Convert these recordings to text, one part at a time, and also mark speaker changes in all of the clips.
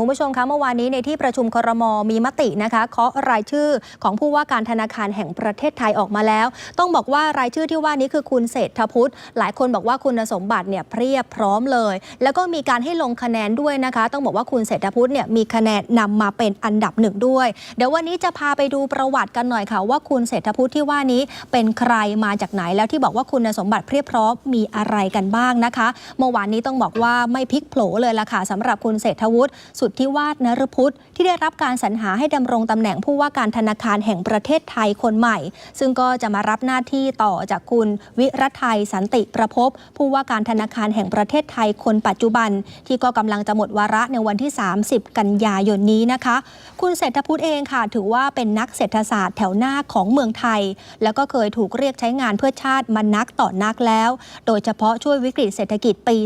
Speaker 1: คุณผู้ชมคะเมื่อวานนี้ในที่ประชุมครมมีมตินะคะเคาะรายชื่อของผู้ว่าการธนาคารแห่งประเทศไทยออกมาแล้ว ต้องบอกว่ารายชื่อที่ว่านี้คือคุณเศรษฐพุทธหลายคนบอกว่าคุณสมบัติเนี่ยเพียบพร้อมเลย แล้วก็มีการให้ลงคะแนนด้วยนะคะ ต้องบอกว่าคุณเศรษฐพุทธเนี่ยมีคะแนนนำมาเป็นอันดับหนึ่งด้วย เดี๋ยววันนี้จะพาไปดูประวัติกันหน่อยค่ะว่าคุณเศรษฐพุทธที่ว่านี้เป็นใครมาจากไหนแล้วที่บอกว่าคุณสมบัติเพียบพร้อมมีอะไรกันบ้างนะคะ เมื่อวานนี้ต้องบอกว่าไม่พลิกโผลเลยล่ะค่ะสำหรับคุณเศรษฐวุฒิสุทธิวาฒนรพุทธที่ได้รับการสรรหาให้ดำรงตำแหน่งผู้ว่าการธนาคารแห่งประเทศไทยคนใหม่ ซึ่งก็จะมารับหน้าที่ต่อจากคุณวิรัตไทยสันติประพบ ผู้ว่าการธนาคารแห่งประเทศไทยคนปัจจุบัน ที่ก็กำลังจะหมดวาระในวันที่ 30 กันยายนนี้นะคะ คุณเศรษฐพุทธเองค่ะ ถือว่าเป็นนักเศรษฐศาสตร์แถวหน้าของเมืองไทย แล้วก็เคยถูกเรียกใช้งานเพื่อชาติมานักต่อนักแล้ว โดยเฉพาะช่วยวิกฤตเศรษฐกิจปี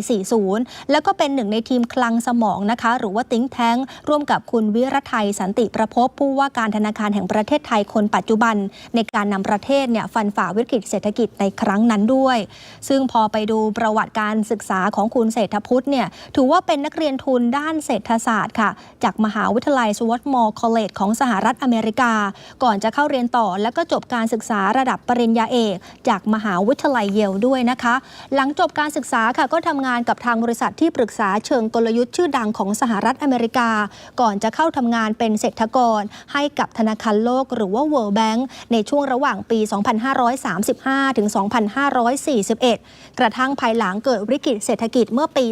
Speaker 1: 40 แล้วก็เป็นหนึ่งในทีมคลังสมองนะคะ หรือว่าติ้งแท้ง ร่วมกับคุณวิรัตไทยสันติประพบผู้ว่าการธนาคารแห่งประเทศไทยคนปัจจุบัน ในการนำประเทศเนี่ยฟันฝ่าวิกฤตเศรษฐกิจในครั้งนั้นด้วย ซึ่งพอไปดูประวัติการศึกษาของคุณเศรษฐพุทธเนี่ยถือว่าเป็นนักเรียนทุนด้านเศรษฐศาสตร์ค่ะ จากมหาวิทยาลัยสวอตมอร์คอลเลจของสหรัฐอเมริกา ก่อนจะเข้าเรียนต่อแล้วก็จบการศึกษาระดับปริญญาเอก จากมหาวิทยาลัยเยลด้วยนะคะ หลังจบการศึกษาค่ะก็ทำงานกับทางบริษัทที่ปรึกษาเชิงกลยุทธ์ชื่อดังของสหรัฐอเมริกา ก่อนจะเข้าทำงานเป็นเศรษฐกร ให้กับธนาคารโลกหรือว่า World Bank ในช่วงระหว่างปี 2535 ถึง 2541 กระทั่งภายหลังเกิดวิกฤตเศรษฐกิจเมื่อปี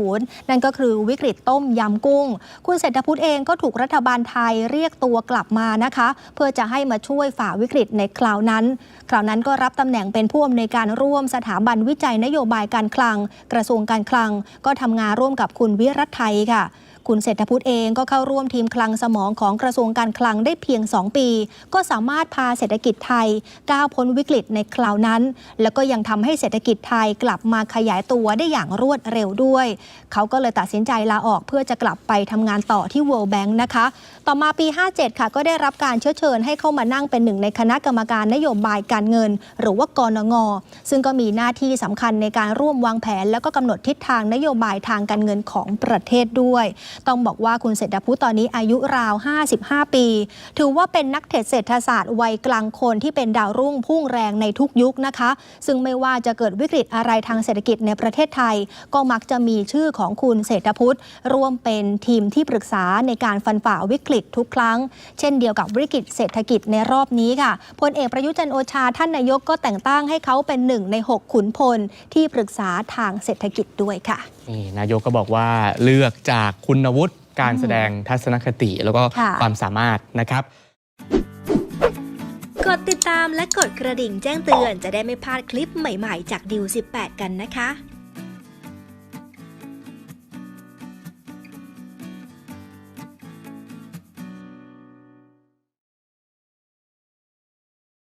Speaker 1: 40 นั่นก็คือวิกฤตต้มยำกุ้ง คุณเศรษฐพุทธเองก็ถูกรัฐบาลไทยเรียกตัวกลับมานะคะ เพื่อจะให้มาช่วยฝ่าวิกฤตในคราวนั้น คราวนั้นก็รับตำแหน่งเป็นผู้อำนวยการร่วมสถาบันวิจัยนโยบายการคลัง กระทรวงการคลัง ก็ทำงานร่วมกับคุณวิรัตไทยค่ะ คุณเศรษฐพุทธเองก็เข้าร่วมทีมคลังสมองของกระทรวงการคลังได้เพียง 2 ปี ก็สามารถพาเศรษฐกิจไทย ก้าวพ้นวิกฤตในคราวนั้น แล้วก็ยังทำให้เศรษฐกิจไทยกลับมาขยายตัวได้อย่างรวดเร็วด้วย เขาก็เลยตัดสินใจลาออกเพื่อจะกลับไปทำงานต่อที่ World Bank นะคะ ต่อมาปี 57 ค่ะ ก็ได้รับการเชื้อเชิญให้เข้ามานั่งเป็นหนึ่งในคณะกรรมการนโยบายการเงิน หรือว่ากนงซึ่งก็มีหน้าที่สำคัญในการร่วมวางแผน แล้วก็กำหนดทิศทางนโยบายทางการเงินของประเทศด้วยต้องบอกว่าคุณเศรษฐพุทธตอนนี้อายุราว 55 ปี ถือว่าเป็นนักเศรษฐศาสตร์วัยกลางคนที่เป็นดาวรุ่งพุ่งแรงในทุกยุคนะคะ ซึ่งไม่ว่าจะเกิดวิกฤตอะไรทางเศรษฐกิจในประเทศไทย ก็มักจะมีชื่อของคุณเศรษฐพุทธร่วมเป็นทีมที่ปรึกษาในการฟันฝ่าวิกฤตทุกครั้ง เช่นเดียวกับวิกฤตเศรษฐกิจในรอบนี้ค่ะพลเอกประยุจันโอชาท่านนายกก็แต่งตั้งให้เขาเป็นหนึ่งใน 6 ขุนพลที่ปรึกษาทางเศรษฐกิจด้วยค่ะ
Speaker 2: นี่นายกก็บอกว่าเลือกจากคุณวุฒิการแสดงทัศนคติ แล้วก็
Speaker 1: ค่ะ
Speaker 2: ความสามารถนะครับ
Speaker 3: กดติดตามและกดกระดิ่งแจ้งเตือนจะได้ไม่พลาดคลิปใหม่ๆ จากดิว18 กันนะคะ